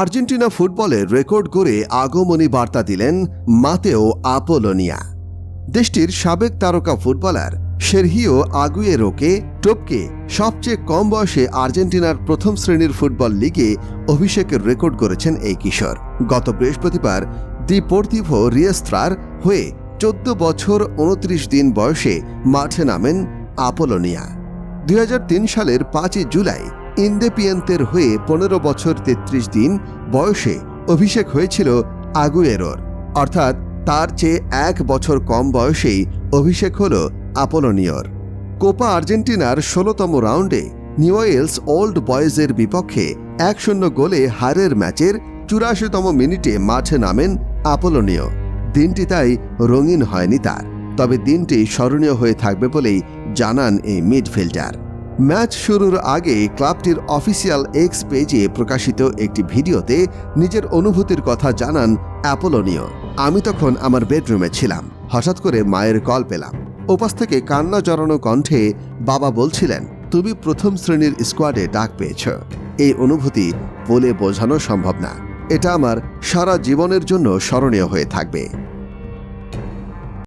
Argentina ফুটবলে record করে আগমনী বার্তা দিলেন মাতেও আপোলোনিয়া। দেশটির সাবেক তারকা ফুটবলার সেরহিও আগুয়েরোকে টপকে সবচেয়ে কম বয়সে আর্জেন্টিনার প্রথম শ্রেণির ফুটবল লিগে অভিষেকের রেকর্ড করেছেন এই কিশোর। গত বৃহস্পতিবার দি পোর্তিভো রিয়েস্ত্রার হয়ে চোদ্দ বছর উনত্রিশ দিন বয়সে মাঠে নামেন আপোলোনিয়া। দুই হাজার তিন সালের পাঁচই জুলাই ইন্দেপিয়েন্তের হয়ে পনেরো বছর তেত্রিশ দিন বয়সে অভিষেক হয়েছিল আগুয়েরোর। অর্থাৎ তার চেয়ে এক বছর কম বয়সেই অভিষেক হল আপোলোনিয়র। কোপা আর্জেন্টিনার ষোলোতম রাউন্ডে নিউয়েলস ওল্ড বয়েজের বিপক্ষে এক শূন্য গোলে হারের ম্যাচের চুরাশিতম মিনিটে মাঠে নামেন আপোলোনিয়। দিনটি তাই রঙিন হয়নি তার, তবে দিনটি স্মরণীয় হয়ে থাকবে বলেই জানান এই মিডফিল্ডার। ম্যাচ শুরুর আগে ক্লাবটির অফিসিয়াল এক্স পেজে প্রকাশিত একটি ভিডিওতে নিজের অনুভূতির কথা জানান অ্যাপোলোনিও। আমি তখন আমার বেডরুমে ছিলাম। হঠাৎ করে মায়ের কল পেলাম। ওপাশ থেকে কান্না জড়ানো কণ্ঠে বাবা বলছিলেন, তুমি প্রথম শ্রেণির স্কোয়াডে ডাক পেয়েছ। এই অনুভূতি বলে বোঝানো সম্ভব না। এটা আমার সারা জীবনের জন্য স্মরণীয় হয়ে থাকবে।